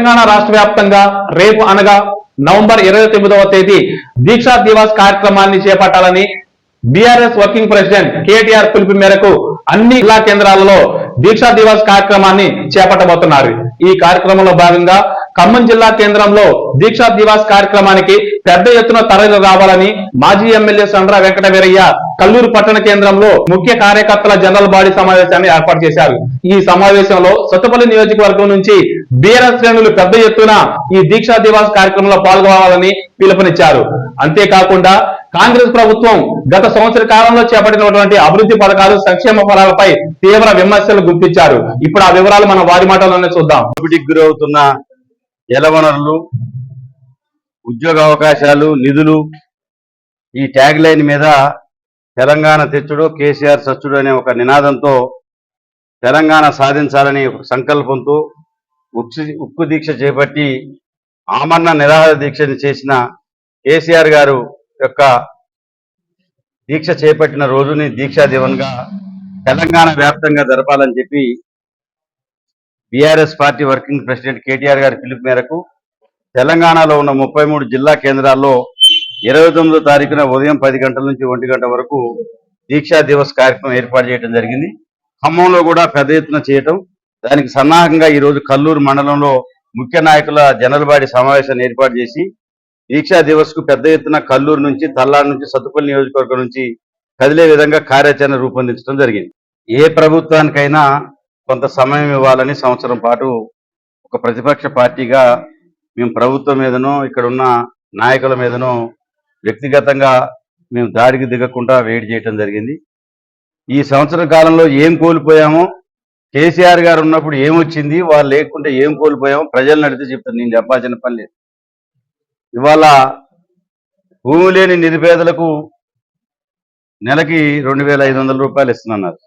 తెలంగాణ రాష్ట్ర వ్యాప్తంగా రేపు అనగా నవంబర్ ఇరవై తొమ్మిదవ తేదీ దీక్షా దివాస్ కార్యక్రమాన్ని చేపట్టాలని బీఆర్ఎస్ వర్కింగ్ ప్రెసిడెంట్ కేటీఆర్ పిలుపు మేరకు అన్ని జిల్లా కేంద్రాలలో దీక్షా దివాస్ కార్యక్రమాన్ని చేపట్టబోతున్నారు. ఈ కార్యక్రమంలో భాగంగా ఖమ్మం జిల్లా కేంద్రంలో దీక్షా దివాస్ కార్యక్రమానికి పెద్ద ఎత్తున తరలి రావాలని మాజీ ఎమ్మెల్యే సండ్ర వెంకట వీరయ్య కల్లూరు పట్టణ కేంద్రంలో ముఖ్య కార్యకర్తల జనరల్ బాడీ సమావేశాన్ని ఏర్పాటు చేశారు. ఈ సమావేశంలో సత్తుపల్లి నియోజకవర్గం నుంచి బీఆర్ఎస్ శ్రేణులు పెద్ద ఎత్తున ఈ దీక్షా దివాస్ కార్యక్రమంలో పాల్గొనాలని పిలుపునిచ్చారు. అంతేకాకుండా కాంగ్రెస్ ప్రభుత్వం గత సంవత్సర కాలంలో చేపట్టినటువంటి అభివృద్ధి పథకాలు సంక్షేమ ఫలాలపై తీవ్ర విమర్శలు గుర్తించారు ఇప్పుడు ఆ వివరాలు మన వారి మాటల్లోనే చూద్దాం. గురవుతున్న జలవనరులు ఉద్యోగ అవకాశాలు నిధులు ఈ ట్యాగ్ లైన్ మీద తెలంగాణ తెచ్చుడు కేసీఆర్ సచ్చుడు అనే ఒక నినాదంతో తెలంగాణ సాధించాలని ఒక సంకల్పంతో ఉక్కు ఉక్కు దీక్ష చేపట్టి ఆమరణ నిరాహార దీక్షని చేసిన కేసీఆర్ గారు యొక్క దీక్ష చేపట్టిన రోజుని దీక్షా దివన్గా తెలంగాణ వ్యాప్తంగా జరపాలని చెప్పి BRS party working president KTR గారి పిలుపు మేరకు తెలంగాణలో ఉన్న ముప్పై మూడు జిల్లా కేంద్రాల్లో ఇరవై తొమ్మిదో తారీఖున ఉదయం పది గంటల నుంచి ఒంటి గంట వరకు దీక్షా దివస్ కార్యక్రమం ఏర్పాటు చేయడం జరిగింది. ఖమ్మంలో కూడా పెద్ద ఎత్తున చేయటం. దానికి సన్నాహంగా ఈ రోజు కల్లూరు మండలంలో ముఖ్య నాయకుల జనరల్ బాడీ సమావేశాన్ని ఏర్పాటు చేసి దీక్షా దివస్కు పెద్ద ఎత్తున కల్లూరు నుంచి తల్లాడు నుంచి సత్తుపల్లి నియోజకవర్గం నుంచి కదిలే విధంగా కార్యాచరణ రూపొందించడం జరిగింది. ఏ ప్రభుత్వానికైనా కొంత సమయం ఇవ్వాలని సంవత్సరం పాటు ఒక ప్రతిపక్ష పార్టీగా మేము ప్రభుత్వం మీదనో ఇక్కడ ఉన్న నాయకుల మీదనో వ్యక్తిగతంగా మేము దాడికి దిగకుండా వేడి చేయటం జరిగింది. ఈ సంవత్సర కాలంలో ఏం కోల్పోయామో కేసీఆర్ గారు ఉన్నప్పుడు ఏమొచ్చింది వాళ్ళు లేకుంటే ఏం కోల్పోయామో ప్రజలను అడిగితే చెప్తాను నేను చెప్పాల్సిన పని లేదు. ఇవాళ భూమి లేని నిరుపేదలకు నెలకి రెండు వేల ఐదు వందల రూపాయలు ఇస్తున్నారు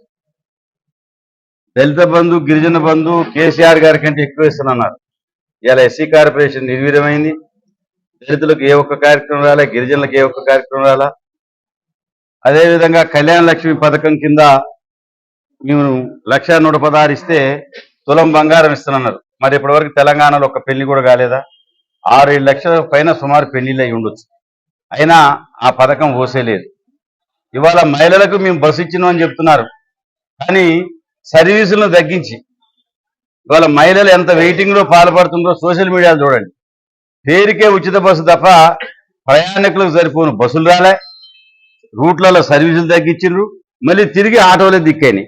దళిత బంధు గిరిజన బంధు కేసీఆర్ గారి కంటే ఎక్కువ ఇస్తానన్నారు. ఇలా ఎస్సీ కార్పొరేషన్ నిర్వీర్యమైంది. దళితులకు ఏ ఒక్క కార్యక్రమం రాలే గిరిజనులకు ఏ ఒక్క కార్యక్రమం రాలా. అదేవిధంగా కళ్యాణ లక్ష్మి పథకం కింద మేము లక్ష నూట పదహారు ఇస్తే తులం బంగారం ఇస్తానన్నారు. మరి ఇప్పటివరకు తెలంగాణలో ఒక పెళ్ళి కూడా కాలేదా? ఆరు ఏడు లక్షల పైన సుమారు పెళ్ళిళ్ళు అయి ఉండొచ్చు. అయినా ఆ పథకం ఓసేలేదు. ఇవాళ మహిళలకు మేము బస్సు ఇచ్చినాం అని చెప్తున్నారు. కానీ సర్వీసులను తగ్గించి. ఇవాళ మహిళలు ఎంత వెయిటింగ్లో పాల్పడుతుందో సోషల్ మీడియాలో చూడండి. పేరుకే ఉచిత బస్సు తప్ప ప్రయాణికులకు సరిపోను బస్సులు రాలే. రూట్లలో సర్వీసులు తగ్గించిండ్రు మళ్ళీ తిరిగి ఆటోలే దిక్కని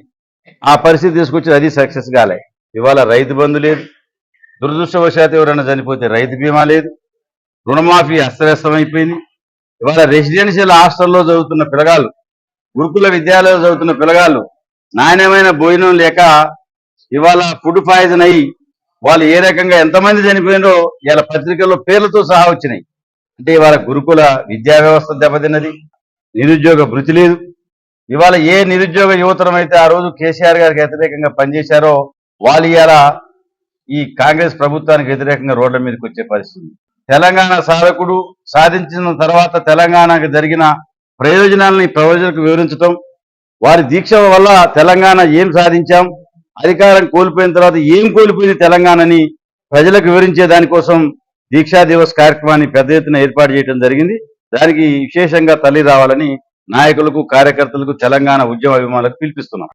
ఆ పరిస్థితి తీసుకొచ్చి అది సక్సెస్ కాలే. ఇవాళ రైతు బంధు లేదు. దురదృష్టవశాత్తు ఎవరైనా చనిపోతే రైతు బీమా లేదు. రుణమాఫీ అస్తవ్యస్తమైపోయింది. ఇవాళ రెసిడెన్షియల్ హాస్టల్లో చదువుతున్న పిల్లగాళ్ళు గురుకుల విద్యాలయాలు చదువుతున్న పిల్లగాళ్ళు నాణ్యమైన భోజనం లేక ఇవాళ ఫుడ్ పాయిజన్ అయ్యి వాళ్ళు ఏ రకంగా ఎంతమంది చనిపోయినో ఇవాళ పత్రికల్లో పేర్లతో సహా వచ్చినాయి. అంటే ఇవాళ గురుకుల విద్యా వ్యవస్థ దెబ్బతిన్నది నిరుద్యోగ భృతి లేదు. ఇవాళ ఏ నిరుద్యోగ యువతరం అయితే ఆ రోజు కేసీఆర్ గారికి వ్యతిరేకంగా పనిచేశారో వాళ్ళు ఇవాళ ఈ కాంగ్రెస్ ప్రభుత్వానికి వ్యతిరేకంగా రోడ్ల మీదకి వచ్చే పరిస్థితి. తెలంగాణ సాధకుడు సాధించిన తర్వాత తెలంగాణకు జరిగిన ప్రయోజనాలని ప్రజలకు వివరించడం వారి దీక్ష వల్ల తెలంగాణ ఏం సాధించాం? అధికారం కోల్పోయిన తర్వాత ఏం కోల్పోయింది తెలంగాణని ప్రజలకు వివరించే దానికోసం దీక్షా దివస్ కార్యక్రమాన్ని పెద్ద ఎత్తున ఏర్పాటు చేయడం జరిగింది. దానికి విశేషంగా తల్లి రావాలని నాయకులకు కార్యకర్తలకు తెలంగాణ ఉద్యమ అభిమానులకు పిలిపిస్తున్నాం.